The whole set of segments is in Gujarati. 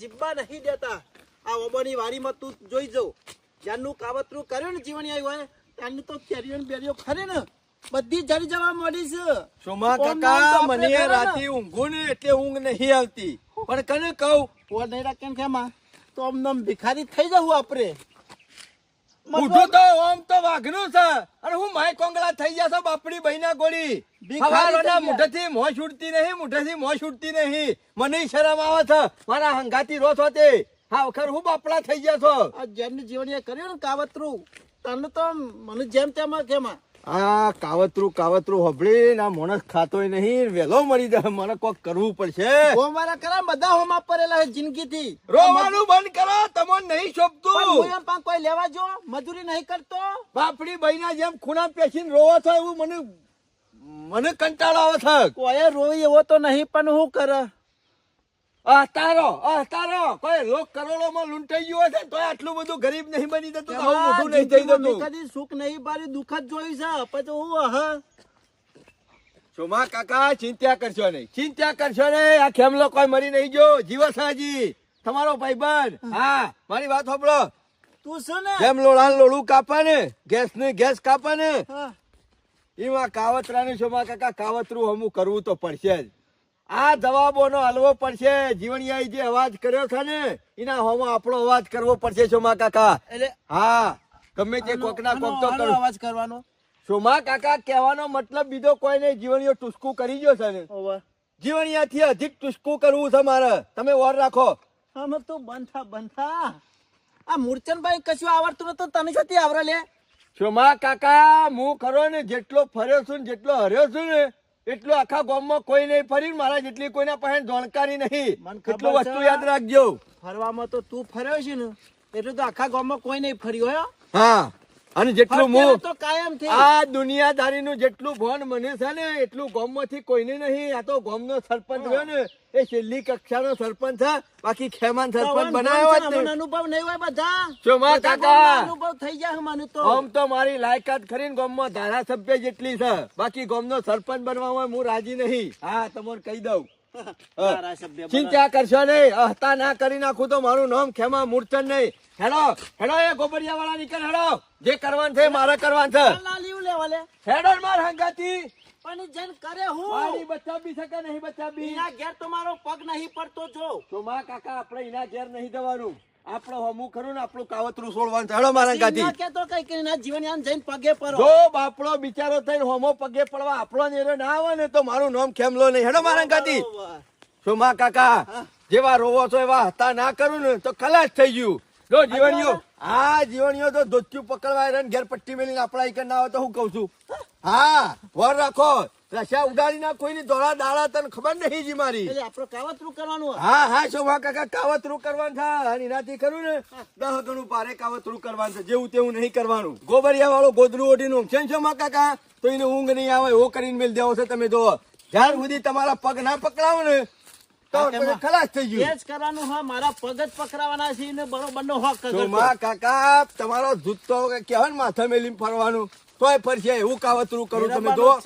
હરખી નહીં દેતા. આ ઓબોની વારીમાં તું જોઈ જઉં જ્યારનું કાવતરું કર્યું ને જીવણી આવ્યું હોય ત્યારનું તો કેરીઓ બેરીઓ ખરી ને. બધી જરી જવા મળી છે. સોમા કાકા મને રાતે ઊંઘું ને એટલે ઊંઘ નહીં આવતી. પણ કને કહું? ઓ નહીં રાખે કેમાં તો અમને ભિખારી થઈ જવું આપણે ઉઠું તો ઓમ તો વાઘનું છે. અને હું માય કોંગળા થઈ ગયા બાપડી બહેના ગોળી. હવારોના. મુઠેથી મોં છૂટતી નહીં મુઠેથી મોં છૂટતી નહીં. મને શરમ આવે છે. મારા હંગાતી રો હોતે. હા વખર હું બાપડા થઈ ગયા છો. આ જેમની જીવણીએ કર્યું ને કાવતરું તને તો મને જેમ તેમ કેમાં આ કાવતરું કાવતરું હબળી ના માણસ ખાતોય નહીં વેલો મરી જાય. મને કોક કરવું પડશે. મારા કરા બધા હોમાં પડેલા જિંદગી થી રોવાનું બંધ કરો તમને નહીં શોભતું. કોઈ લેવા જો મજૂરી નહીં કરતો. બાપડી બહેના જેમ ખૂણા પેસીને રોવો છો એવું મને મને કંટાળો આવે છે. કોઈ રોઈ એવો તો નહીં પણ હું કરે. અહતારો અહતારો કોઈ લોક કરોડોમાં લૂંટાઈ ગયો છે તોય આટલું બધું ગરીબ નહીં બની જતું તો આવું મોટું નહીં થઈ જતું. કદી સુખ નહીં બારી દુઃખ જ જોયું છે. પછી હું હ સોમા કાકા ચિંતા કરશો નહીં. ચિંતા કરશો નહીં. આ ખેમલો કોઈ મરી નહીં ગયો. જીવો છે હજી તમારો ભાઈબંધ હા. મારી વાત સાંભળો. તું છે ને? જેમ લોળા લોળું કાપે ને ગેસ ને ગેસ કાપે ને. એમાં કાવતરાનું સોમા કાકા કાવતરું હમું કરવું તો પડશે જ. આ જવાબોનો હલવો પડશે. જીવણિયાએ જે અવાજ કર્યો છે ને એના હોમો આપણો અવાજ કરવો પડશે સોમા કાકા. એટલે હા ગમે તે કોકના કોક તો અવાજ કરવાનો. સોમા કાકા કહેવાનો મતલબ બીજો કોઈ નહીં જીવણીઓ ટુસકું કરી ગયો છે ને. જીવણિયાથી અધિક ટુસકું કરવું છે મારે. તમે ઓર રાખો. હા તો બંધા બંધા. આ મૂર્છનભાઈ કશું આવડતું નતું તને છતી આવડે લે. સોમા કાકા હું ખરો ને જેટલો ફર્યો છું ને જેટલો હર્યો છું ને એટલો આખા ગામમાં કોઈ નહીં ફરી મારા જેટલી કોઈના પાસે જાણકારી નહીં. એટલું વસ્તુ યાદ રાખજો. ફરવામાં તો તું ફર્યો છે ને એટલું તો આખા ગામમાં કોઈ નહીં ફર્યો હા. અને જેટલું હું તો કાયમથી આ દુનિયાદારીનું જેટલું ભણ મને છે ને એટલું ગામમાંથી કોઈને નહીં. આ તો ગામનો સરપંચ ગયો ને એ છેલ્લી કક્ષાનો સરપંચ છે. બાકી ખેમાન સરપંચ બનાવ્યો જ અનુભવ નહીં હોય બધા. ચોમા કાકા. અનુભવ થઈ જાય મને તો. આમ તો મારી લાયકાત ખરી ગામમાં ધારાસભ્ય જેટલી છે. બાકી ગામનો સરપંચ બનવામાં હું રાજી નહીં. હા તમને કહી દઉં. ચિંતા કરશો નહીં. અહતા ના કરી નાખું તો મારું નામ ખેમા મૂર્છન નહીં. હેડો હેડો એ ગોબરિયા વાળા નીકળ હેડો જે કરવાનું છે મારે કરવાનું છે. ના લીવ લે હેડો માર હંગાતી પણ જન કરે હું? વાડી બચાવી શકે નહીં બચાવી એના ઘેર તો મારો પગ નહીં પડતો જો. સોમા કાકા આપણે એના ઘેર નહીં દેવાનું આપણો હમુ ખરું ને આપણું કાવતરું છોડવાનું છે. હેડો મારા હંગાતી કે તો કઈ કઈ ના જીવન યાન જઈને પગે પડો. જો બાપડો બિચારો થઈને હોમો પગે પડવા આપણો નેરો ના આવે ને તો મારું નામ ખેમલો નહીં. હેડો મારા હંગાતી શું સોમા કાકા જેવા રોવો છો એવા હતા ના કરું ને તો ખલાસ થઈ ગયું. જો જીવણીઓ. હા જીવણીઓ તો ધોત્યું પકડવા આયા ને ઘેર પટ્ટી મેલીને આપણા ઈકર ના આવે તો હું કઉ છું? હા વર રાખો. રશિયા ઉડાડી ના કોઈની ધોળા દાડા તને ખબર નહીં જી મારી. એટલે આપણો કાવતરું કરવાનું હા હા શોભા કાકા કાવતરું કરવાનું છે અને એનાથી ખરું ને દહ ગણું પારે કાવતરું કરવાનું છે જેવું તેવું નહીં કરવાનું. ગોબરિયા વાળો ગોદરું ઓઢીને ઊંઘશે ને શોભા કાકા? તો એને ઊંઘ નહીં આવે એવો કરીને મેલ દેવો છે તમે જો જ્યાં સુધી તમારા પગ ના પકડાવો ને ખલાસ થઈ ગયું. એ જ કરવાનું હા મારા પગ જ પકડાવાના છે ને બરોબર નો હક કાકા તમારો જૂતો કહેવાય ને માથા મેલીને ફરવાનું? તોય ફરશે એવું કાવતરું કરું તમે જો. બરાબર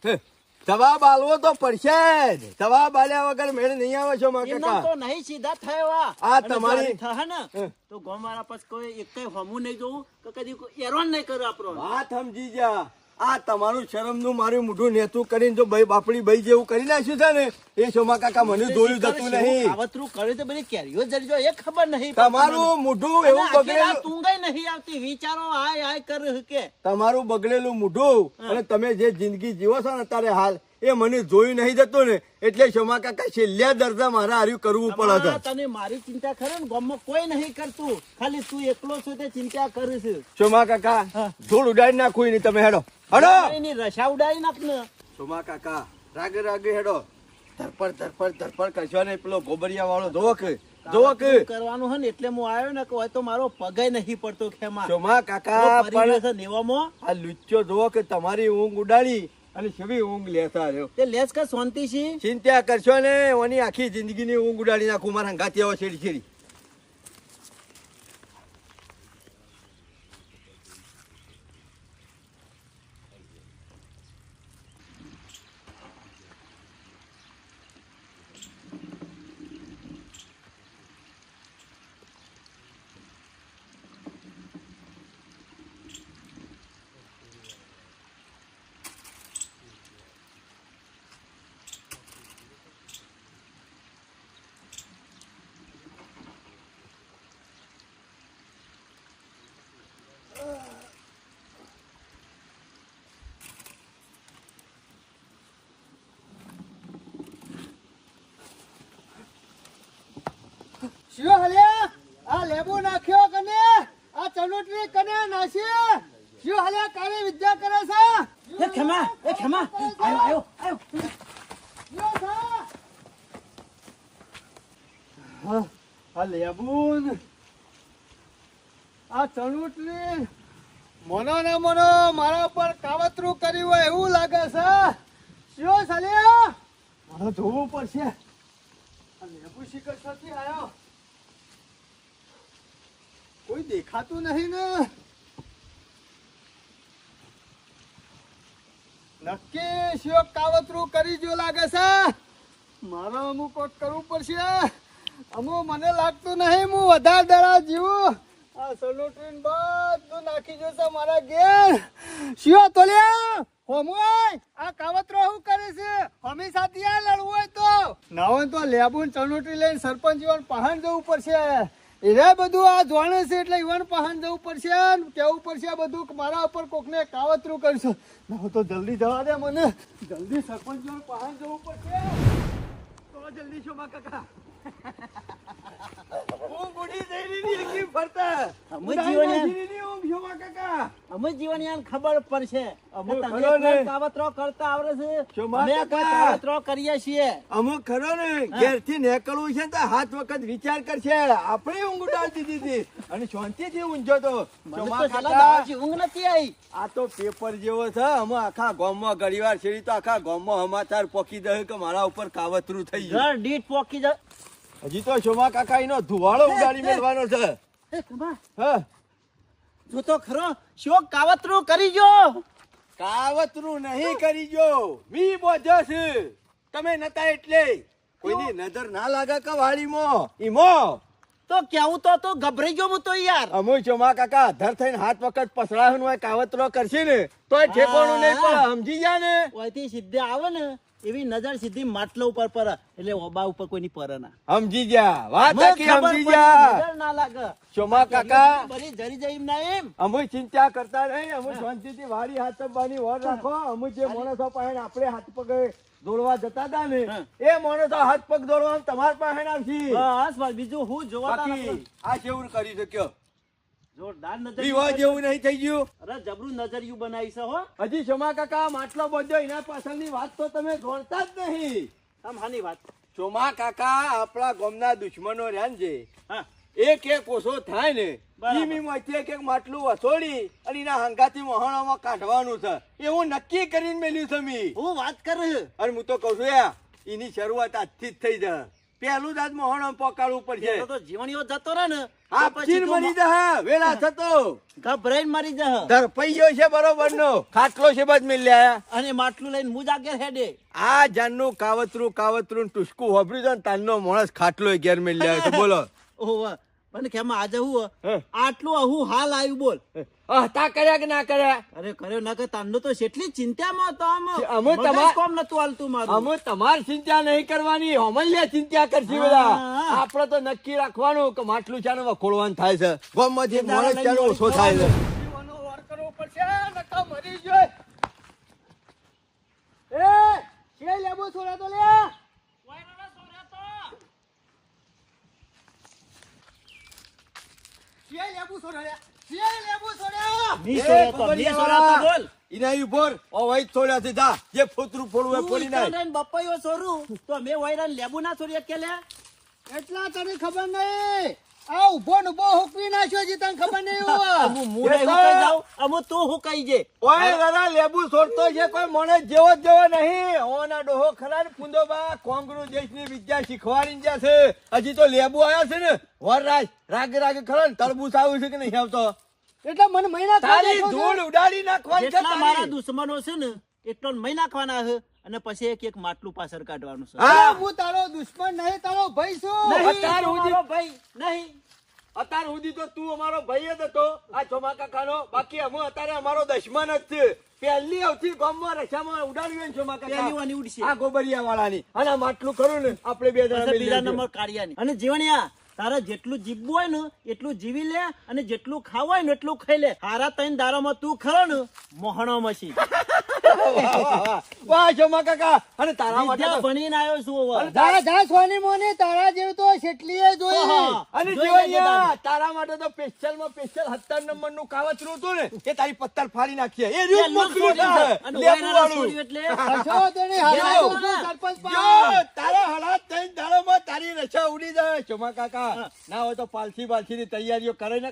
છે. હે, જવાબ આલવો તો પડશે જ. જવાબ આલ્યા વગર મેળ નહીં આવે છો મા કાકા. તો નહીં સીધા થયા આ તમારી- ને તો ગોમારા પછી કોઈ એકેય હમું નહીં જોવું તો કદી કોઈ હેરાન નહીં કરે આપણો. વાત સમજી જા આ તમારું શરમનું મારું મોઢું નેતું કરીને જો ભાઈ બાપડી ભાઈ જેવું કરી નાખ્યું છે ને એ સોમા કાકા મને જોયું જતું નહીં. આવતરું કરે તો બધી કેરીઓ જરી જો એ ખબર નહીં તમારું મોઢું એવું બગડેલું તુંગાઈ નહીં આવતી વિચારો આય આય કર કે. તમારું બગડેલું મોઢું અને તમે જે જિંદગી જીવો છો ને અત્યારે હાલ એ મને જોયું નહીં જતું ને એટલે સોમા કાકા છેલ્લા દરજા મારા હાર્યું કરવું પડે છે. તને મારી ચિંતા કરે ને ગામમાં કોઈ નહીં કરતું. ખાલી તું એકલો છું તે ચિંતા કરીશ. છે કાકા ધૂળ ઉડાડી નાખું નહીં તમે હેડો. હેડો! એની રસા ઉડાડી નાખ ને. સોમા કાકા રાગે રાગે હેડો. ધરપડ ધરપડ ધરપડ કરશો ને પેલો ગોબરિયા વાળો ધોક ધોક કરવાનું હે ને એટલે હું આવ્યો ને કે હોય તો મારો પગે નહીં પડતો ખેમાં. સોમા કાકા પણ છે નેવામાં. આ લુચ્ચો ધોક તમારી ઊંઘ ઉડાડી અને સવી ઊંઘ લેતા રહ્યો. તે લેસ કે શાંતિ છે ચિંતા કરશો ને ઓની આખી જિંદગીની ઊંઘ ઉડાડી નાખું મારા આવો છેડી છેડી શિયો હલ્યા આ લેબુ નાખ્યો કને આ ચનોટરી કને નાસી જો હલ્યા કાલે વિદ્યા કરે છે? એ ખમા એ ખમા. આયો આયો આયો. યો છે હા, આ લેબુ ને આ ચનોટરી મનો ને મનો મારા પર કાવતરું કર્યું હોય એવું લાગે છે. શું સાલે મારે જોવું પડશે. અને લેબુ શિખર સાથી આવ્યો કોઈ દેખાતું નહીં ને. નક્કી શિવક કાવતરું કરી જો લાગે છે. મારે અમુક કોક કરવું પડશે. અમુક મને લાગતું નહીં, હું વધારે દડા જીવું. આ સલોટ્રીન બધું નાખી જશે મારા ઘેર. શિવ તોલ્યા. હોમુય આ કાવતરો હું કરે છે? હમી સાથે આ લડવું હોય તો. ના હોય તો લેબુન ચણોટરી લઈને સરપંચ જીવન પહાણ જવું પડશે. એને બધું આ જોણે છે એટલે ઈવન પહાણ જવું પડશે કેવું પડશે આ બધું. મારા ઉપર કોકને કાવતરું કરશો. ના હોય તો જલ્દી જવા દે મને. જલ્દી સરપંચ પહાણ જવું પડશે. તો જલ્દી છો કાકા. હું બુઢી થઈ રહી ફરતા. અમે જીવણિયા- જીવની ઊંઘ છો માં કાકા અમે જીવણિયાને ખબર પડશે. અમુક કે તમે ખરો ને. કોઈ કાવતરો કરતા આવડે છે? અમે આ કોઈ કાકા. કાવતરો કરીએ છીએ. અમુક ખરો ને. ઘેરથી નીકળવું છે તો હાથ વખત વિચાર કરશે. આપણે ઊંઘ ઉડાડી દીધી અને શાંતિથી ઊંઘ્યો તો ઊંઘ નથી આવી. આ તો પેપર જેવો છે. અમે આખા ગામમાં ઘડીવાર છેડી તો આખા ગામમાં સમાચાર પોકી દે કે મારા ઉપર કાવતરું થઈ ગયું. દીઠ પોકી જાય હજી તો શોમા કાકા એનો ધુવાળો ઉડાડી મેળવાનો છે. હા જો તો ખરો શો કાવતરું કરી જો કાવતરું નહીં કરી જો મી બોજો છે. તમે નતા એટલે. કોઈની નજર ના લાગે કે વાડીમાં ઈમો તો કેવું તો તો ગભરાઈ ગયો હું તો યાર. અમુ ચોમા કાકા ધર થઈને હાથ વખત પસડાવવાનું હોય કાવતરો કરશે ને તો ઠેકોણું નહીં પણ સમજી ગયા ને? ઓયથી સીધે આવે ને. એવી નજર સીધી માટલા ઉપર પર એટલે ઓબા ઉપર કોઈની પર ના. સમજી ગયા. વાત આખી સમજી ગયા. નજર ના લાગે. શોમા કાકા. બધી જરી જઈ ના એમ. અમુ ચિંતા કરતા નહીં અમુ શાંતિથી વારી હાથ પગવાની વર રાખો. અમુ જે માણસો પાસે આપણે હાથ પગ દોડવા જતા હતા ને એ માણસો હાથ પગ દોડવા તમારા પાસે આવશે બસ બીજું હું જોવા આ કેવું કરી શક્યો. જોરદાર વિવાહ નજર જેવું નહીં થઈ ગયું? અરે જબરું નજરિયું બનાવી છે હો. હજી ક્ષમા કાકા માટલો બધો એના પાછળની વાત તો તમે જોડતા જ નહીં. આમ હાની વાત. ચોમા કાકા આપણા ગામના દુશ્મનો રહ્યા ને હા. એક એક ઓછો થાય ને બરાબર. એક એક માટલું વસોડી અને એના હંગાથી વહાણામાં કાઢવાનું છે. એવું નક્કી કરીને મેલ્યું છે મી. હું વાત કર અને હું તો કહું છું યા એની શરૂઆત આજથી જ થઈ જાય પહેલું જ આજ મોહણમ પકાડવું પડશે. તો જીવણીઓ જતો રહે ને આ પછી મરી જા વેલા થતો. ગભરાઈને મરી જા ધરપૈયો છે બરોબર નો ખાટલો છે બસ મિલ્યા અને માટલું લઈને મુજ આગળ હેડે. આ જાનનું કાવતરું કાવતરું ટુસકું વાપર્યું છે તાનનો માણસ ખાટલો ઘેર મિલ્યા છે. બોલો. ઓહો પણ કેમ આજે હું. આટલું હું હાલ આવ્યું બોલ. હતા કર્યા કે ના કર્યા? અરે કર્યો ના કે તમને તો એટલી ચિંતામાં હતો આમ. અમે તમાર- કોમ નતું હાલતું મારું. અમે તમાર ચિંતા નહીં કરવાની અમલ્યા ચિંતા કરશી બધા. આપણે તો નક્કી રાખવાનું કે માટલું ચાનો વખોડવાનું થાય છે. ગામમાંથી માણસ ચાનો ઓછો થાય છે. જીવનનો વાર કરવો પડશે નકા મરી જાય એ કે લેબુ છોડા તો લે લેબુ લેબુ ની એ, તો, ની તો બોલ. છોડ્યા છે જા. જે ફોતરું ફોડવું હોય ફોડી ઈકણ રહીને બપૈયો સોરું. તો મેં વૈરાને લેબુ ના છોડ્યા કે લે એટલા તને ખબર નહીં આ ઊભો ને ઊભો હુકવી નાખ્યો છે તને ખબર નહીં હોય. અમુ મું નહીં હુકાઈ જાઉં, અમુ તું હુકાઈ જે. ઓય દાદા લેબુ છોડતો છે કોઈ મને જેવો જેવો નહીં. ઓના ડોહો ખરા ને ફૂંદોબા કોંગ્રેસ દેશની વિદ્યા શીખવાડી જા છે. હજી તો લેબુ આવ્યા છે ને. વરરાજ રાગ રાગ ખરા ને તરબૂચ આવ્યું છે કે નહીં આવતો? એટલે મને મહિના તારી ધૂળ ઉડાડી નાખવાની છે જેટલા મારા દુશ્મનો છે ને એટલો મહિના ખાવાના છે. અને પછી એક એક માટલું પાછળ કાઢવાનું છે. હા. હું તારો દુશ્મન નહીં તારો ભાઈ છું. અત્યાર સુધી- ભાઈ. નહીં. અત્યાર સુધી તો તું અમારો ભાઈ જ હતો. આ ચોમા કાકાનો બાકી અમે અત્યારે અમારો દશમન જ છે. પહેલી આવતી ગામમાં રસામાં ઉડાડી ને ચોમા પહેલી કાકા વાની ઉડશે. આ ગોબરિયા વાળાની અને આ માટલું ખરું ને આપણે બે જણા બીજા. નંબર કાઢ્યાની અને જીવણિયા તારે જેટલું જીવવું હોય ને એટલું જીવી લે અને જેટલું ખાવું હોય ને એટલું ખાઈ લે. તારા તૈન દારામાં તું ખરો ને મોહણો મશી વાહ, ચોમા કાકા. અને તારા માટે ભણીને આવ્યો છું. જા જા સોની મોની તારા જેવું તો શેટલીએ જોઈ અને જીવણિયા તારા. માટે તો સ્પેશિયલમાં સ્પેશિયલ સત્તર નંબરનું કાવતરું હતું ને એ તારી પત્તર ફાડી નાખીએ. એ હાલ જો. આવું છું સરપંચ જો, પાસે. તારા તારી રછા ઉડી જાય. ચોમા કાકા ના હોય તો પાલસી પાલસી ની તૈયારીઓ કરી ને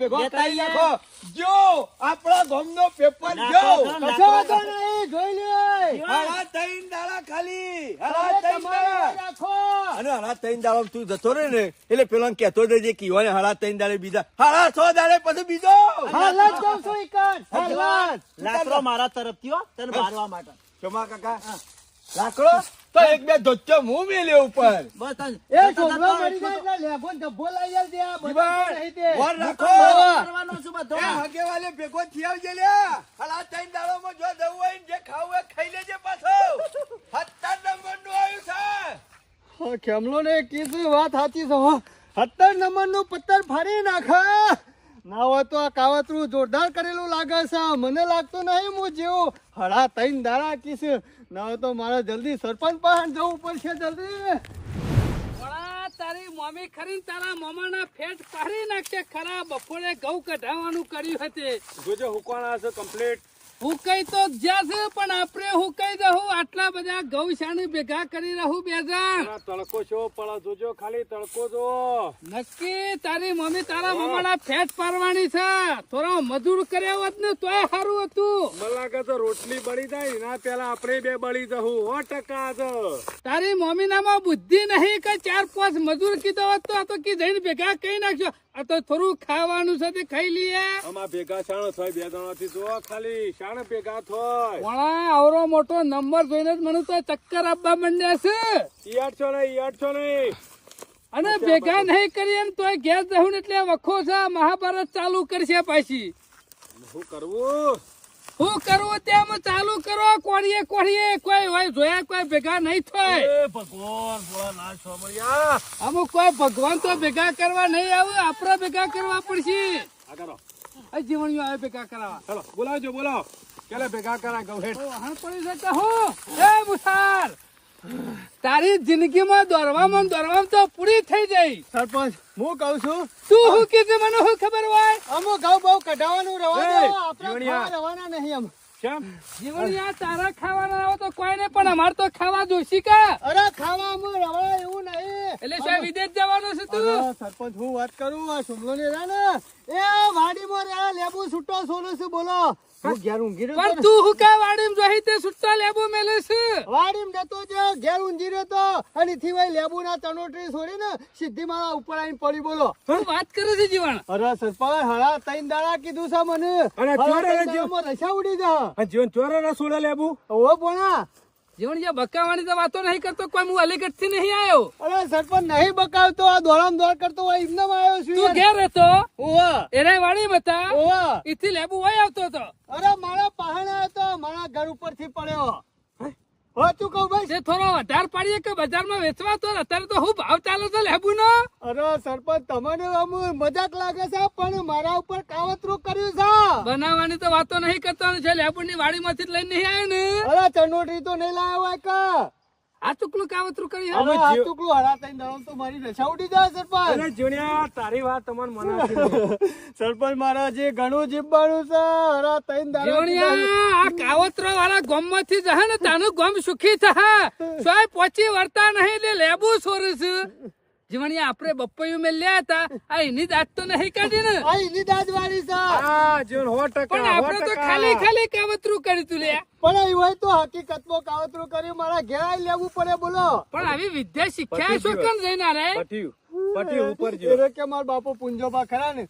ભેગો કરી. નાખો જો આપણા ગામનો પેપર નાખો, જો. નાખો. કશો વાંધો નહીં, જોઈ લે. હળા થઈ દાડા ખાલી. હવે થઈ દાડા. રાખો. અને હળા થઈ દાડા તું જતો રે ને એટલે પેલો કેતો રહેજે કે ઈવોને હળા ત્રણ દાડે બીજા. હળા છ દાડે પછી બીજો. હાલ જ કહું છું હાલ લાકડો મારા તરફથી હો તને મારવા માટે. ચોમા કાકા. લાકડો? તો એક બે ધોચ્ચો મું મેલ્યો ઉપર. બસ એ છોકરો મરી જાય એટલે લેબો ને ધબ્બો લઈ આલ દે, આ બધું તે. રાખો. કરવાનો છું બધો. એ હગે વાલે ભેગો થઈ આવજે લે હળા ત્રણ દાડામાં જો જવું હોય ને જે ખાવું હોય ખાઈ લેજે પાછો સત્તર નંબરનું આવ્યું છે હા, ખેમલો ને કીધું વાત સાચી છે સત્તર નંબરનું પત્તર ફાડી નાખે. ના હોય તો આ કાવતરું જોરદાર કરેલું લાગે છે. મને લાગતું નહીં હું જેવું હળા તૈન દાડા કીશ. ના હોય તો મારે જલ્દી સરપંચ પણ જવું પડશે જલ્દી. તારી મમ્મી ખરી ને તારા મામાના ફેટ કાઢી નાખશે. ખરા બપોરે ઘઉં કઢાવવાનું કર્યું હતી. જોજો હુકવાના છે કમ્પ્લીટ હુકાઈ તો જશે પણ આપણે હુકાઈ દઉં? આટલા બધા ઘઉં શાણી ભેગા કરી રહું બે જણ. તડકો છો પણ જોજો ખાલી તડકો જો. નક્કી તારી મમ્મી તારા મમ્માના ફેટ પારવાની છે. થોડો મજૂર કર્યા હોત ને તોય સારું હતું. મને લાગે છે રોટલી બળી જાય એના પેલા આપણે બે બળી જવું હો ટકા તારી મમ્મી નામાં બુદ્ધિ નહીં કે ચાર પાંચ મજૂર કીધો હોત તો આ તો કી જઈને ભેગા કહી નાખજો આ તો થોડું ખાવાનું છે તે ખાઈ લઈએ. આમાં ભેગા છાણો થાય બે જણાથી જો ખાલી. શાણ ભેગા થોય? આવરો મોટો નંબર જોઈને જ મને તો ચક્કર આપવા માંડ્યા છે. ઈયાડશો નહીં ઈયાડ છો નહીં. અને ભેગા નહીં કરીએ ને તોય ઘેર જવું ને એટલે વખો છે મહાભારત ચાલુ કરશે પાછી. શું કરવું? શું કરવું તેમ ચાલુ કરો કોળીએ કોળીએ કોઈ હોય જોયા કોઈ ભેગા નહીં થાય. ભગવાન ના અમુક કોઈ ભગવાન તો ભેગા કરવા નહીં આવે આપણે ભેગા કરવા પડશે. આ જીવણીઓ આવે ભેગા કરાવવા. ચાલો બોલાવજો બોલાવો. કેલે ભેગા કરા ગૌ હેઠ. તો વહાણ પડી શકે હું? એ મુસાર તારી જિંદગીમાં દોરવામાં દોરવામાં તો પૂરી થઈ જાય સરપંચ હું કહું છું તું શું કીધું મને શું ખબર હોય? અમુક ઘઉં બહુ કઢાવાનું રવા એ, દો આપણે. રવાના નહીં એમ કેમ? આ તારા ખાવાના આવો તો કોઈ નહીં પણ અમારે તો ખાવા જોશી કા? અરે ખાવામાં રવા એવું નહીં. એટલે શું વિદેશ જવાનો છે તું? સરપંચ હું વાત કરું આ સુમલો ને રહ્યા ને એ વાડીમાં રહ્યા લેબુ છૂટો સોનું છું બોલો? હું? ઘેર ઊંઘી રહ્યો પણ તું હું કા વાડીમાં જોઈ તે સુટ્ટા લેબો મેલે છે? વાડીમાં જતો જો ઘેર ઊંઘી રહ્યો તો. અને થી ભાઈ લેબુ ના તનોટરી છોડી ને સીધી મારા ઉપર આવીને પડી બોલો. વાત કરે છે જીવણ? અરે સરપંચ હળા તૈન દાડા કીધું છે મને. અને ચોરે રસા ઉડી જા. આ જીવન ચોરે ના સોડે લેબુ? ઓ પોણા જીવણ જે બકાવાની તો વાતો નહીં કરતો કોઈ હું અલીગઢથી નહીં આવ્યો. અરે સરપંચ નહીં બકાવતો આ દોડામ દોડ કરતો હોય એમને આવ્યો છું તું ઘેર હતો ઓહો. એને વાળી બતા. ઓહો. ઇથી લેબુ હોય આવતો હતો અરે મારા પહાણા હતો મારા ઘર ઉપરથી પડ્યો. તું કહું ભાઈ? તે થોડો વધારે પાડીએ કે બજારમાં વેચવા તો અત્યારે તો હું ભાવ ચાલે છે લેબુ નો અરે સરપંચ તમને આમ મજાક લાગે છે પણ મારા ઉપર કાવતરું કર્યું છે. બનાવવાની તો વાતો નહીં કરતો છે લેબુ ની વાડી માંથી લઈને નહીં આવ્યો ને? અરે ચનોટી તો નહીં લાવ્યો હોય કા? આ ચૂકલું કાવતરું કરી હવે આ ટુકડું હરા થઈને દળો તો મારી રસા ઉડી જાય સરપંચ? અરે જીવણિયા તારી વાત તમને મને આપી. સરપંચ મારા જે ઘણું જીવવાનું છે. હરા થઈને દળો જીવણિયા આ કાવતરો વાળા ગામમાંથી જહે ને તાનું ગોમ સુખી થા સોય પોચી વર્તા નહીં લે લેબુ સોરસ. જીવણિયા આપણે બપૈયું મેં લ્યા હતા. આ એની દાંત તો નહીં કાઢી ને. આ એની વાળી છે. આ જીવન સો પણ ટકા સો આપણે તો ખાલી ખાલી કાવતરું કરી તું લ્યા. પણ એ હોય તો હકીકતમાં કાવતરું કર્યું મારા ઘેર લેવું પડે બોલો. પણ આવી વિદ્યા શીખ્યા છો કેમ જઈને રે? પટ્યું પટ્યું ઉપર જો કે મારા બાપુ પુંજોબા ખરા ને.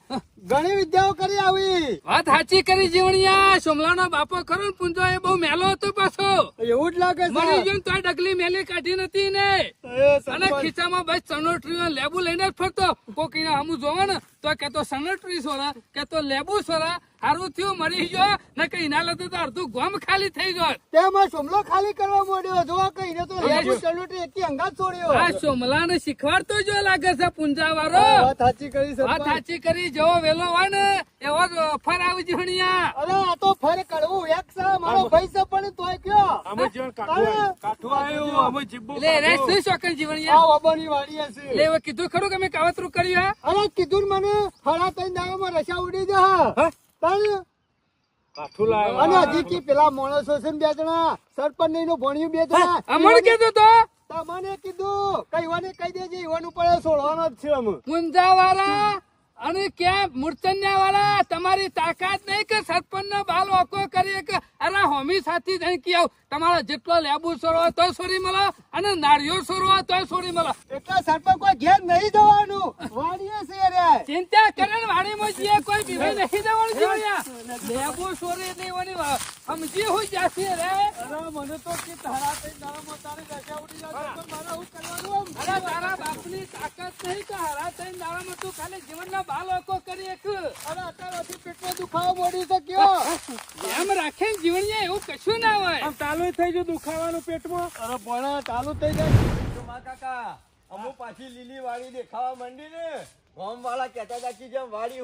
ઘણી વિદ્યાઓ કરી આવી. વાત સાચી કરી જીવણિયા. સોમલાનો બાપો ખરો ને પૂંજો એ બહુ મેલો હતો પાછો. એવું જ લાગે મરી છે ગયો ને ડગલી મેલી કાઢી નથી ને. અને ખીચામાં બસ સનોટરી લેબુ લઈને જ ફરતો. કોકીને હમું જોવા ને તો કે તો સનોટરી સોરા કે તો લેબુ સોરા હારું થયું મરી ગયો ને કઈ ના લેતો તો અડધું ગોમ ખાલી થઈ ગયો. તેમાં સોમલો ખાલી કરવા માંડ્યો જો કઈ ને તો લેબુ ચલોટી એકી અંગાત છોડ્યો. આ સોમલા ને શીખવાડતો જો લાગે છે પુંજા વાળો વાત સાચી કરી વાત સરપંચ સાચી કરી જેવો વેલો હોય ને એવો ફર આવી જણિયા અરે આ તો ફર કડવું એક છે મારો ભાઈ છે પણ તોય કયો અમે જીવન કાઠું કાઠું આવ્યું અમે જીબ્બું લે રે શું શોકન જીવણિયા આ જીવણિયા વાડી હશે. લે કીધું ખરું કે મે કાવતરું કર્યું હા? અરે કીધું મને હળા ત્રણ દાવામાં રસા ઉડી જા પણ કાઠું લાવ્યો. અને હજી કી પેલા માણસો છે ને બે જણા સરપંચનું ભણ્યું બે જણા. અમણ કીધું તો? તમને કીધું કઈ ઈને કહી દેજે ઈવન ઉપર છોડવાનો જ છે મુંજા વાળા અને ક્યાં મૂર્તન્યા વાળા તમારી તાકાત નહીં કે સરપંચ નો બાલ ઓકો કરી કે અરે હોમી સાથી જઈ કે આવ. તમારો જેટલો લેબુ સોરો હોય તોય સોરી મળો અને નાળિયો સોરો હોય તોય સોરી મળો. એટલે સરપંચ કોઈ ઘેર નહીં જવાનું. વાડીએ છે રે. ચિંતા કરે ને વાડીમાં જઈએ કોઈ બીવે નહીં દેવાનું છે અહીંયા. લેબુ સોરી નહીં ઓની સમજી હું જાસી રે. અરે મને તો કે તારા તે નામ તારી રસા ઉડી જાય તો મારે હું કરવાનું અરે તારા બાપની તાકાત નહીં કે હરા થઈને નામ તું ખાલી જીવનનો બાલ ઓકો કરી એક અરે અત્યારથી પેટમાં દુખાવો મોડી છે એમ રાખે ને જીવણીયા એવું કશું ના હોય. આમ ચાલુ થઈ ગયું દુખાવાનું પેટમાં. અરે ભણા ચાલુ થઈ જાય. ચોમા કાકા અમુ પાછી લીલી વાડી દેખાવા માંડી ને ગામ વાળા કહેતા હતા કે જેમ વાડી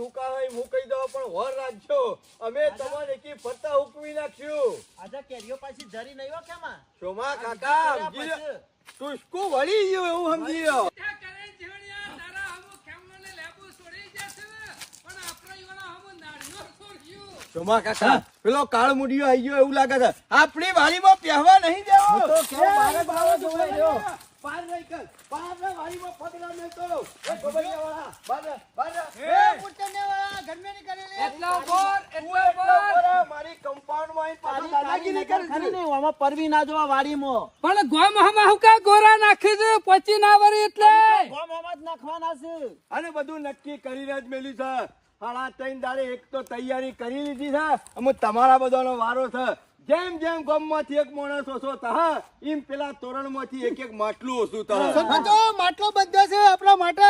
પણ વર રાખજો. અમે તમારે એકી ફરતા હુકવી નાખ્યું આજે કેરીઓ પાછી નહીં હો કેમાં. ચોમા કાકા સમજી તું શું વળી ગયો એવું સમજી લ્યો ત્યાં કરે જીવણીયા તારા હમુ ખેમણોને લેબુ છોડી જશે ને પણ આપણે ઈવાના હમુ નાળિયો કાકા પેલો કાળ મુડિયો આવી ગયો એવું લાગે છે. આપણી વાડીમાં પહેવા નહીં દેવો. તો કેવો મારે બાવો જોવાઈ રહ્યો પાર નહીં કર. પાર ના વાડીમાં પગલા નહીં તો. એ ગોબરિયાવાળા, બાર બાર એ. પુટ્ટને વાળા ઘરમે ની કરેલી. એટલા ઉપર એટલા ઉપર બોરા, મારી કમ્પાઉન્ડમાં આવીને પાછો દાદાગીરી કરે ખરી નહીં આમાં પરવી ના જોવા વાડીમાં. પણ ગોમ હમા હુકા ગોરા નાખી દે પછી ના વરી એટલે. ગોમ જ નાખવાના છે. અને બધું નક્કી કરીને જ મેલી છે. હાડા ત્રણ દાડે એક તો તૈયારી કરી લીધી છે. અમે તમારા બધાનો વારો છે. જેમ જેમ ગામમાંથી એક માણસ ઓછો થા એમ પેલા તોરણમાંથી એક એક માટલું ઓછું થા માટલો બધો છે આપણા માટે.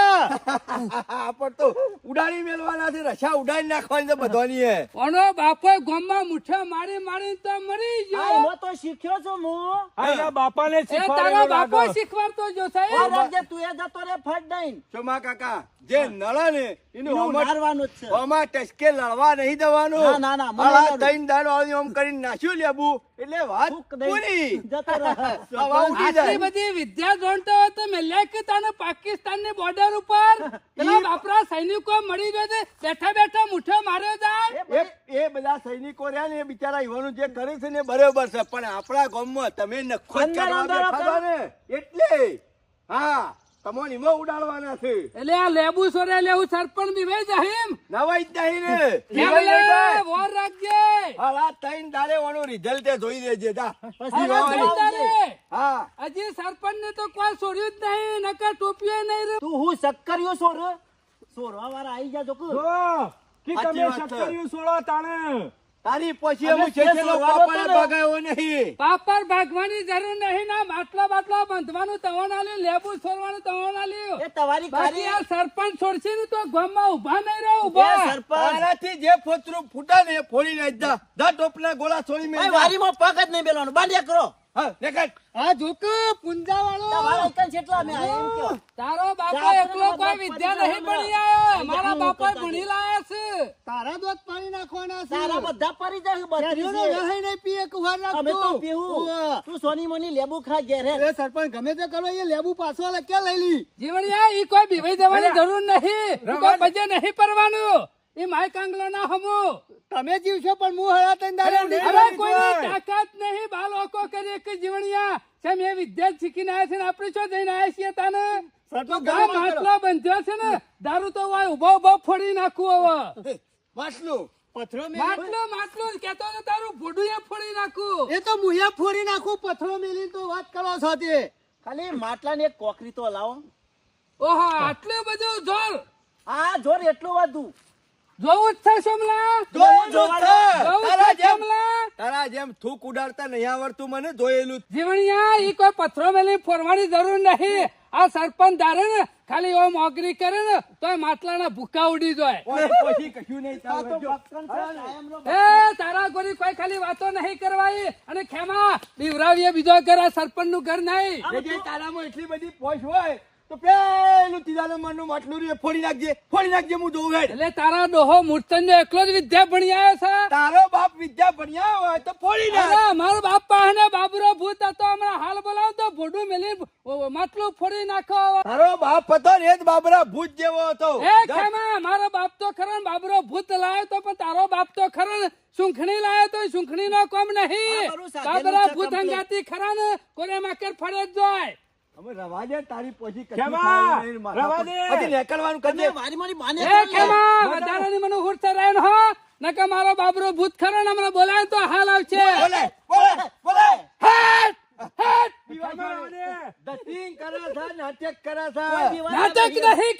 આપણ તો ઉડાડી મેળવાના છે રસા ઉડાડી નાખવાની છે બધાની એ. ઓનો બાપો ગોમમાં મુઠ્ઠા મારી મારી તો મરી ગયો. હું તો શીખ્યો છું હું. હા, એના બાપાને એ તારા બાપો શીખવાડતો જો આ સાહેબ રાખજે, તું એ જતો રે ફટ દઈને. ચોમા કાકા જે નળા ને એનું મારવાનું છે. ઓમાં ટસકે લડવા નહીં દેવાનું. ના, ના, ના, મને હાડા દાડો આમ કરીને નાખ્યું લેબુ એટલે વાત પૂરી જતો ઉડી આટલી જાય. બધી વિદ્યા ગણતો તો મેલ્યા કે પાકિસ્તાનની બોર્ડર ઉપર આપણા સૈનિકો મળી ગયો બેઠા બેઠા મુઠ્ઠો માર્યો જાય. એ એ બધા સૈનિકો રહ્યા ને એ બિચારા યુવાનો જે કરે છે ને બરોબર છે. પણ આપણા ગામમાં તમે નખો એટલે હા. તમને એમાં ઉડાડવાના છે. એટલે આ લેબુ સોરે લેવું સરપંચ નવાઈ ને. કેમ વોર રાખજે. હાલા ત્રણ દાડે વાનું રિઝલ્ટ જોઈ લેજે જા. પછી? હા. હજી સરપંચ ને તો કોઈ છોડ્યું જ નહીં નકર ટોપીએ નહીં રે. તું હું શક્કરિયો સોર સોરવા વાળા આઈ જા જોક જો, કે તમે વાત સોળો તાણે. તારી પછી અમે છેલ્લો પાપડ હતો નહીં. પાપર ભાગવાની જરૂર નહીં ના માટલા બાટલા બંધવાનું તવણ આલ્યું લેબુ છોડવાનું તવણ આલ્યું. એ તમારી બાકી ખાલી આ સરપંચ છોડશે ને તો ગામમાં ઊભા નહીં રહો ઊભા સરપંચ. તારાથી જે ફોતરું ફૂટા ને ફોડી નાખ. દા દા ટોપના ગોળા છોડી મેં. વાડીમાં પગ જ નહીં બેલવાનું બાંધ્યા કરો. હા નીકળ. આ જોક પુંજા વાળો તમારા એકન જેટલા મેં એમ કહો. તારો બાપો એકલો કોઈ વિદ્યા નહીં ભણી હમણાં. મારા હું ભણી લાયા છે. તારા દોત પાણી નાખવાના છે. તારા બધા પરી જાય કેરીઓનો બત્રીસ વહાઈ નહીં પીએ કુહાર અમે તો પીવું. તું સોની મોની લેબુ ખા ઘેરે એ સરપંચ ગમે તે કરો એ લેબુ પાછો લે. કે લઈ લી? જીવણિયા ઈ કોઈ બીવાઈ દેવાની જરૂર નહીં. કોઈ બજે નહીં પરવાનું ઈ માય કાંગલો ના હમો. તમે જીવશો પણ હું હળા તઈને દાડે ઉડી હવે જવાની તાકાત નહીં બાલ ઓકો કરી એક જીવણિયા. છે એ વિદ્યા જ શીખીને આવ્યા છે ને આપણે શું જઈને આવ્યા છીએ તાને? તો ગામ માટલા બંધ્યો છે ને દારૂ તો વાય ઊભો ઊભો ફોડી નાખું હવે. વાસલું. પથરો માટલો માટલો કેતો ને તારું ભોડું એ ફોડી નાખું. એ તો મુયા ફોડી નાખું પથરો મેલી તો વાત કરો છો તે ખાલી માટલાની એક કોકરી તો લાવો ઓહો આટલું બધું જોર. આ જોર એટલું બધું જોવું જ છે સોમલા જોવું જોવું તારા જેમ તારા જેમ થૂક ઉડાડતા નહીં આવડતું મને જોયેલું જીવણિયા ઈ કોઈ પથરો મેલી ફોરવાની જરૂર નહીં. આ સરપંચ ધારે ને ખાલી ઓમ ઓગરી કરે ને તો માટલાના ભૂકા ઉડી જાય. પછી નહીં એ તારા ગોરી કોઈ ખાલી વાતો નહીં કરવાય અને ખેમા બીવરાવીએ બીજો ઘર આ સરપંચનું ઘર નહીં. તારામાં એટલી બધી પોશ હોય તો પેલું નંબરનું માટલું રે ફોડી નાખજે ફોડી નાખજે હું જોઉં હેડ. એટલે તારા ડોહો મૂર્તન એકલો જ વિદ્યા ભણી આવ્યો છે? તારો બાપ વિદ્યા ભણ્યા હોય તો ફોડી નાખ. મારો બાપ પાહને બાબરો ભૂત હતો હમણાં હાલ બોલાવ તો ભોડું મેલી માટલું ફોડી નાખો તારો બાપ હતો ને એ જ બાબરા ભૂત જેવો હતો. એ ખેમા મારો બાપ તો ખરો ને બાબરો ભૂત લાયો તો પણ તારો બાપ તો ખરો ને સુંખણી લાયો તો સુંખણી નો કોમ નહીં આ મારું સાધેલું બાબરા છે ભૂત complete. હંગાતી ખરા ને કોને માકર ફળે જ જાય દે તારી પછી. પછી નીકળવાનું કરજે વારી મારી બાને એ વધારાની મને હો. મારો બાબરો ભૂત ખરો ને હમણાં બોલાય તો હાલ આવશે. બોલે બોલે બોલે હેટ! હેટ! ખેમા, રવા દસિંગ કરે છે નાટક કરે છે નાટક નહીં. નહીં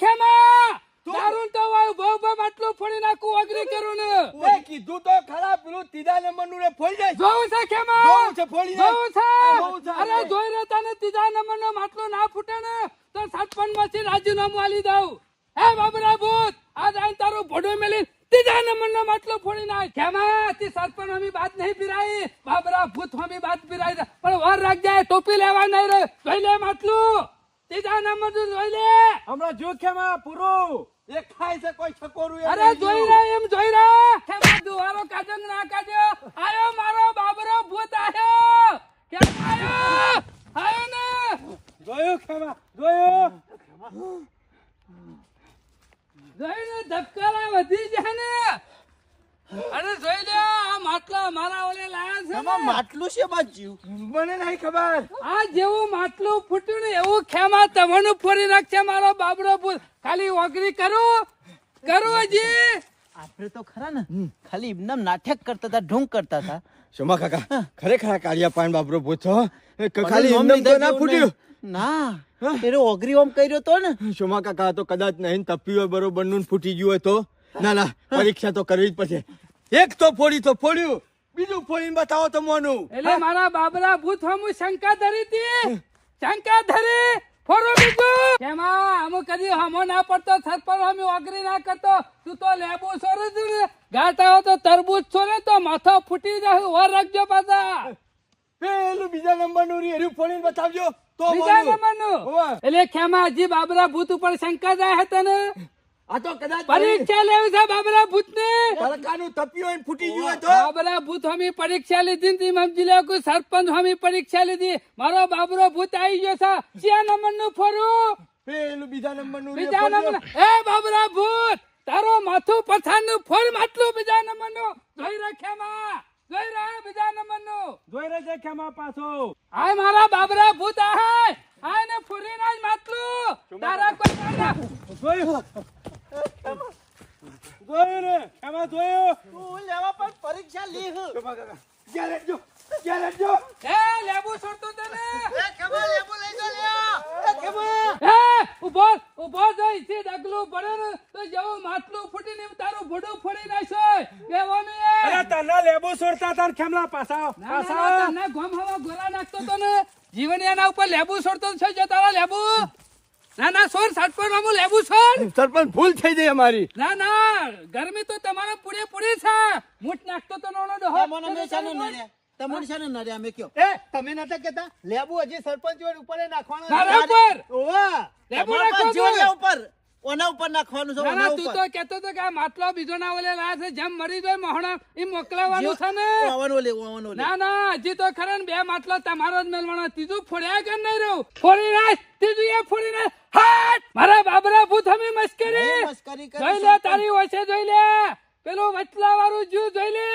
દારૂ તો વાયુ ભાવ ભાવ આટલું ફોડી નાખું અગ્રી કરું ને. એ કીધું તો ખરા પેલું ત્રીજા નંબરનું રે ફોડી જાય જોઉં છે ખેમા. જોઉં છે, ફોડી. જોવું છે. અરે જોઈ રહ્યા તને ત્રીજા નંબરનો માટલો ના ફૂટે ને તો સરપંચમાંથી રાજીનામું આલી દઉં. હે બાબરા ભૂત આ જાય તારું ભોડું મેલી ત્રીજા નંબરનો માટલો ફોડી નાખ. ખેમા તી સરપંચ હમી બાત નહીં પીરાઈ. બાબરા ભૂત હમી બાત પીરાઈ પણ વાર રાખજે ટોપી લેવા નહીં રે જોઈ લે માટલું ત્રીજા નંબર જોઈ લે હમણાં જો ખેમા પૂરું. એ ખાય છે કોઈ છકોરું અરે જોઈ. રહ્યા. એમ જોઈ રહ્યા ખેમા દુવારો કાઢો કે ના કાઢો આયો મારો બાબરો ભૂત આયો. કેમ આયો? આયો ને. જોયું ખેમા જોયું? ને ધબકારા વધી જાય ને. અરે જોઈ લે આ માટલા મારા ઓલે લાયા છે એમાં માટલું છે બાજુ મને નહીં ખબર. આ જેવું માટલું ફૂટ્યું ને એવું ખેમા તમને ફોડી નાખશે મારો બાબરો ભૂલ ખાલી ઓગરી કરું? કરું જી આપણે તો ખરા ને ખાલી એમનામ નાટક કરતા હતા ઢોંગ કરતા હતા. શોમા કાકા ખરેખર કાળિયા પાન બાબરો પૂછો ખાલી એમનામ તો ના ફૂટ્યું. ના પેલો ઓગરી ઓમ કર્યો તો ને. શોમા કાકા તો કદાચ નહીં તપ્યું હોય બરોબરનું ફૂટી ગયું હોય તો. ના ના પરીક્ષા તો કરવી જ પડશે. એક તો ફોડી તો ફોડ્યું બીજું ફોડીને બતાવો તો મોનું. એટલે મારા બાબરા ભૂત હમું શંકા ધરી હતી શંકા ધરી ફોડો બીજું. એમાં અમુક કદી હમો ના પડતો સરપર હમી ઓગરી ના કરતો. તું તો લેબુ સોરે ને. ગાંઠ તો તરબૂચ સોરે તો માથો ફૂટી જાય. ઓર રાખજો પાછા. પેલું બીજા નંબરનું એર્યું ફોડીને બતાવજો. તો બીજા નંબરનું એટલે ખેમા હજી બાબરા ભૂત ઉપર શંકા જાય હતા ને આ તો કદાચ પરીક્ષા લેવી છે બાબરા ભૂતની તડકાનું તપ્યું હોય ફૂટી ગયું તો? બાબરા ભૂત હમી પરીક્ષા લીધી ને તી સમજી લે કોઈ સરપંચ હમી પરીક્ષા લીધી. મારો બાબરો ભૂત આવી ગયો છે. ક્યાં નંબરનું ફોરું? પેલું બીજા નંબરનું બીજા નંબર એ બાબરા ભૂત તારો માથું પથારનું ફોર માટલું બીજા નંબરનું જોઈ રાખ્યા માં જોઈ રહ્યા બીજા નંબરનું જોઈ રહેજે ખેમા પાછો. હાય મારા બાબરા ભૂત આ હાય ને જ માટલું. તારા કોઈ જોયું જોયું ને? ખેમા જોયું? તું લેવા પણ પરીક્ષા લીહ શોમા કાકા ક્યાં રહેજો એ લેબુ છોડતો તને એ ખબર લેબુ લઈ જો લ્યા. એ ખબર. એ ઊભો ઊભો જોઈ છે ડગલું પડે ને તો જેવું માટલું ફૂટીને એમ તારું ભોડું ફોડી નાખશે. કેવાનું એ અરે તને લેબુ છોડતા હતા ખેમલા પાછા? ના, તને ગોમ હવા ગોળા નાખતો તો ને એના ઉપર લેબુ છોડતો છે જો તારા લેબુ. ના ના સોર સરપંચ મામો લેવું સોર. સરપંચ ભૂલ થઈ જાય અમારી. ના ના ગરમી તો તમારે પૂરે પૂરી છે. મૂઠ નાખતો તો નોનો ડોહો. મને મેં શાને નડ્યા તમને શાને નડ્યા અમે કયો. એ તમે નતા કેતા લેબુ હજી સરપંચ જોડે ઉપર નાખવાનો છે. ઉપર. ઓવા. લેબુ નાખો ઉપર. ઓના ઉપર નાખવાનું છે ના ના તું તો કેતો તો કે આ માટલો બીજો ના ઓલે લાયા છે જેમ મરી જાય મોહણા એ મોકલાવાનું છે ને. ઓવાનો લે ઓવાનો લે. ના ના હજી તો ખરા ને બે માટલા તમારો જ મેલવાનો. ત્રીજું ફોડ્યા કે નહીં રહ્યું? ફોડી રાખ. ત્રીજું એ ફોડી હાટ! મારા બાબરા ભૂત મસ્કરી. કરે જોઈ લે તારી ઓછે જોઈ લે. પેલું વચલા વાળું જુ જોઈ લે.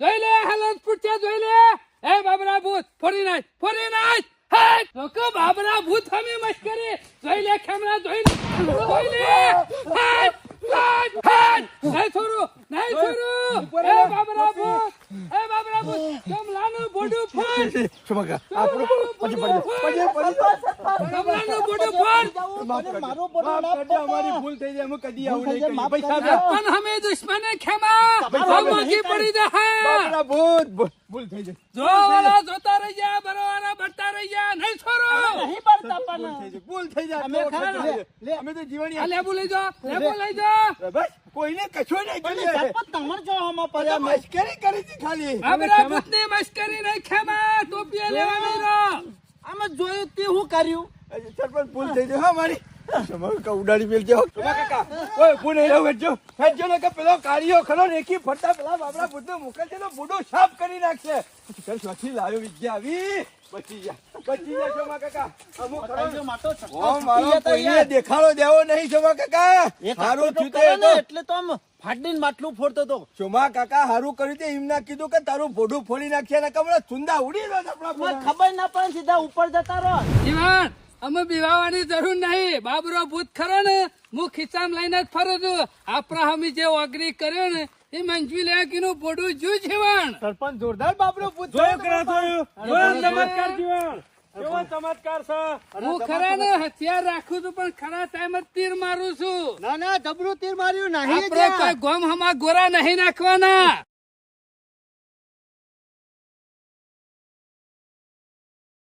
જોઈ લે હાલત પૂછ્યા જોઈ લે. એ બાબરા ભૂત ફોડી નાખ ફોડી નાખ લોકો બાબરા ભૂત હમી મસ્કરી જોઈ લે ખેમરા જોઈ લે. જોઈ લે. હાટ હાટ હાટ. નહીં છોરું નહીં છોરું એ બાબરા ભૂત. એ બાબરા ભૂત. કમલાનું બોડું ફોડ? શોમા કાકા પછી પડી પછી કમલાનું બોડું ફોડ? મારો કરજો, અમારી ભૂલ થઈ જાય અમે કદી આવું નહીં. કરીએ. પૈસા પણ હમે દુશ્મને ખેમા. મોંઘી પડી જા ભૂત ભૂલ થઈ જાય. જો વાળા જોતા રહી જા બરોવાળા ભરતા રહી જાય નહીં છોરો નહીં પડતા પણ. ભૂલ થઈ જાય. અમે તો ખરા ને? અમે તો જીવણી આ લેબુ લઈ જા લેબુ લઈ જા બસ કોઈને કશું નહીં કરી. સરપંચ જો આમાં બધા મશ્કરી કરી છે ખાલી. બાબરા ભૂતની મશ્કરી નહીં ખેમા. ટોપીએ લેવા નહીં રહો. આમાં જોયું તે હું કર્યું? સરપંચ ભૂલ થઈ જાય. હા મારી. તમારું ઉડાડી મેલજો તમારા કાકા ઓય ભૂલ નહીં રહું હેડજો હેડજો ને કે પેલો કાળીઓ ખરો ને એકી ફરતા પેલા બાબરા બુદ્ધ મોકલશે તો બુડો સાફ કરી નાખશે. ચાલ સ્વાથી લાવ્યો વિદ્યા આવી. બચી જા બચી જા શોમા કાકા? અમુક ખરો ને. માટો ઓ મારો કોઈને દેખાડો દેવો નહીં શોમા કાકા? હારું થયું એટલે તો આમ ફાડીને માટલું ફોડતો હતો. ચોમા કાકા હારું કર્યું તે એમ ના કીધું કે તારું ભોડું ફોડી નાખ્યા ને કમળા ચુંદા ઉડી રહ્યો આપણા ખબર ના પડે સીધા ઉપર જતા રહો. જીવન! અમે બીવાવાની જરૂર નહીં. બાબરો ભૂત ખરો ને હું ખિસ્સામાં લઈને જ ફરું છું. આપણા હમી જે ઓગરી કર્યો ને એ મંજવી લેકીનું પોડું જુ જીવન સરપંચ જોરદાર બાબરો ભૂત જોયું કરા જોયું? ચમત્કાર જીવન કેવો ચમત્કાર છે? હું ખરા ને હથિયાર રાખું છું પણ ખરા ટાઈમ જ તીર મારું છું. ના ના જબરું તીર માર્યું નહીં આપણે કોઈ ગોમ હમા ગોરા નહીં નાખવાના.